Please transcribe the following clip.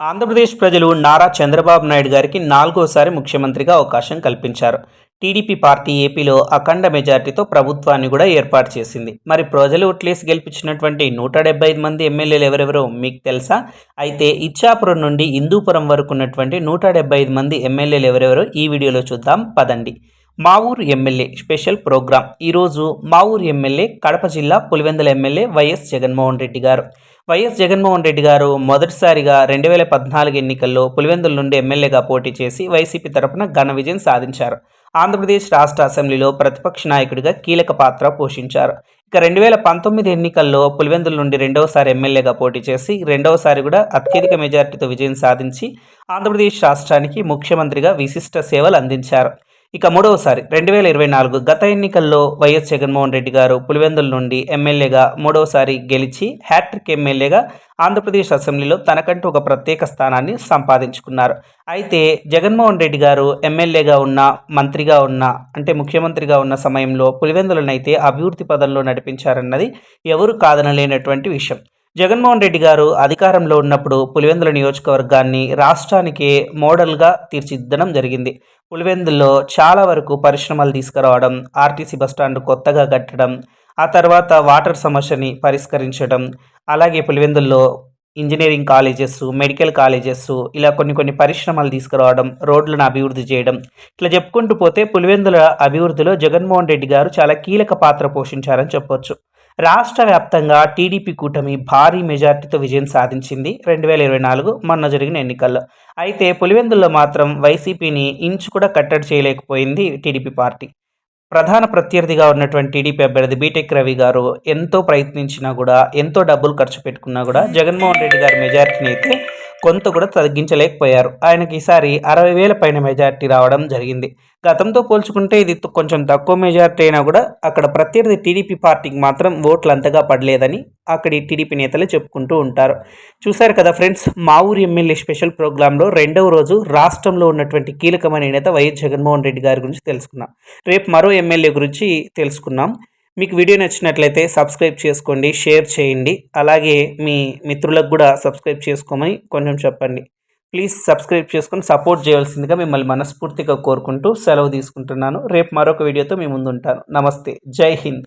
ఆంధ్రప్రదేశ్ ప్రజలు నారా చంద్రబాబు నాయుడు గారికి నాలుగోసారి ముఖ్యమంత్రిగా అవకాశం కల్పించారు. టీడీపీ పార్టీ ఏపీలో అఖండ మెజార్టీతో ప్రభుత్వాన్ని కూడా ఏర్పాటు చేసింది. మరి ప్రజలు ఓట్లేసి గెలిపించినటువంటి నూట డెబ్బై ఐదు మంది ఎమ్మెల్యేలు ఎవరెవరో మీకు తెలుసా? అయితే ఇచ్చాపురం నుండి హిందూపురం వరకు ఉన్నటువంటి నూట డెబ్బై ఐదు మంది ఎమ్మెల్యేలు ఎవరెవరో ఈ వీడియోలో చూద్దాం. పదండి. మా ఊరు ఎమ్మెల్యే స్పెషల్ ప్రోగ్రాం. ఈరోజు మా ఊరు ఎమ్మెల్యే కడప జిల్లా పులివెందుల ఎమ్మెల్యే వైఎస్ జగన్మోహన్ రెడ్డి గారు. వైఎస్ జగన్మోహన్ రెడ్డి గారు మొదటిసారిగా రెండు వేల పద్నాలుగు ఎన్నికల్లో పులివెందుల నుండి ఎమ్మెల్యేగా పోటీ చేసి వైసీపీ తరపున ఘన విజయం సాధించారు. ఆంధ్రప్రదేశ్ రాష్ట్ర అసెంబ్లీలో ప్రతిపక్ష నాయకుడిగా కీలక పాత్ర పోషించారు. ఇక రెండు వేల పంతొమ్మిది ఎన్నికల్లో పులివెందుల నుండి రెండవసారి ఎమ్మెల్యేగా పోటీ చేసి రెండవసారి కూడా అత్యధిక మెజార్టీతో విజయం సాధించి ఆంధ్రప్రదేశ్ రాష్ట్రానికి ముఖ్యమంత్రిగా విశిష్ట సేవలు అందించారు. ఇక మూడవసారి రెండు వేల ఇరవై నాలుగు గత ఎన్నికల్లో వైఎస్ జగన్మోహన్ రెడ్డి గారు పులివెందుల నుండి ఎమ్మెల్యేగా మూడవసారి గెలిచి హ్యాట్రిక్ ఎమ్మెల్యేగా ఆంధ్రప్రదేశ్ అసెంబ్లీలో తనకంటూ ఒక ప్రత్యేక స్థానాన్ని సంపాదించుకున్నారు. అయితే జగన్మోహన్ రెడ్డి గారు ఎమ్మెల్యేగా ఉన్న మంత్రిగా ఉన్న అంటే ముఖ్యమంత్రిగా ఉన్న సమయంలో పులివెందులనైతే అభివృద్ధి పదంలో నడిపించారన్నది ఎవరు కాదనలేనటువంటి విషయం. జగన్మోహన్ రెడ్డి గారు అధికారంలో ఉన్నప్పుడు పులివెందుల నియోజకవర్గాన్ని రాష్ట్రానికే మోడల్గా తీర్చిదిద్దడం జరిగింది. పులివెందుల్లో చాలా వరకు పరిశ్రమలు తీసుకురావడం ఆర్టీసీ బస్టాండ్ కొత్తగా కట్టడం ఆ తర్వాత వాటర్ సమస్యని పరిష్కరించడం అలాగే పులివెందుల్లో ఇంజనీరింగ్ కాలేజెస్ మెడికల్ కాలేజెస్ ఇలా కొన్ని కొన్ని పరిశ్రమలు తీసుకురావడం రోడ్లను అభివృద్ధి చేయడం ఇట్లా చెప్పుకుంటూ పోతే పులివెందుల అభివృద్ధిలో జగన్మోహన్ రెడ్డి గారు చాలా కీలక పాత్ర పోషించారని చెప్పొచ్చు. రాష్ట్ర వ్యాప్తంగా టీడీపీ కూటమి భారీ మెజార్టీతో విజయం సాధించింది రెండు వేల ఇరవై నాలుగు మొన్న జరిగిన ఎన్నికల్లో. అయితే పులివెందుల్లో మాత్రం వైసీపీని ఇంచు కూడా కట్టడి చేయలేకపోయింది టీడీపీ పార్టీ. ప్రధాన ప్రత్యర్థిగా ఉన్నటువంటి టీడీపీ అభ్యర్థి బీటెక్ రవి గారు ఎంతో ప్రయత్నించినా కూడా ఎంతో డబ్బులు ఖర్చు పెట్టుకున్నా కూడా జగన్మోహన్ రెడ్డి గారి మెజార్టీని అయితే కొంత కూడా తగ్గించలేకపోయారు. ఆయనకి ఈసారి అరవై వేల పైన మెజార్టీ రావడం జరిగింది. గతంతో పోల్చుకుంటే ఇది కొంచెం తక్కువ మెజార్టీ అయినా కూడా అక్కడ ప్రత్యర్థి టీడీపీ పార్టీకి మాత్రం ఓట్లు అంతగా పడలేదని అక్కడి టీడీపీ నేతలు చెప్పుకుంటూ ఉంటారు. చూశారు కదా ఫ్రెండ్స్ మా ఊరి ఎమ్మెల్యే స్పెషల్ ప్రోగ్రాంలో రెండవ రోజు రాష్ట్రంలో ఉన్నటువంటి కీలకమైన నేత వైఎస్ జగన్మోహన్ రెడ్డి గారి గురించి తెలుసుకున్నాం. రేపు మరో ఎమ్మెల్యే గురించి తెలుసుకున్నాం. మీకు వీడియో నచ్చినట్లయితే సబ్స్క్రైబ్ చేసుకోండి షేర్ చేయండి. అలాగే మీ మిత్రులకు కూడా సబ్స్క్రైబ్ చేసుకోమని కొంచెం చెప్పండి. ప్లీజ్ సబ్స్క్రైబ్ చేసుకొని సపోర్ట్ చేయాల్సిందిగా మిమ్మల్ని మనస్ఫూర్తిగా కోరుకుంటూ సెలవు తీసుకుంటున్నాను. రేపు మరొక వీడియోతో మీ ముందుంటాను. నమస్తే. జై హింద్.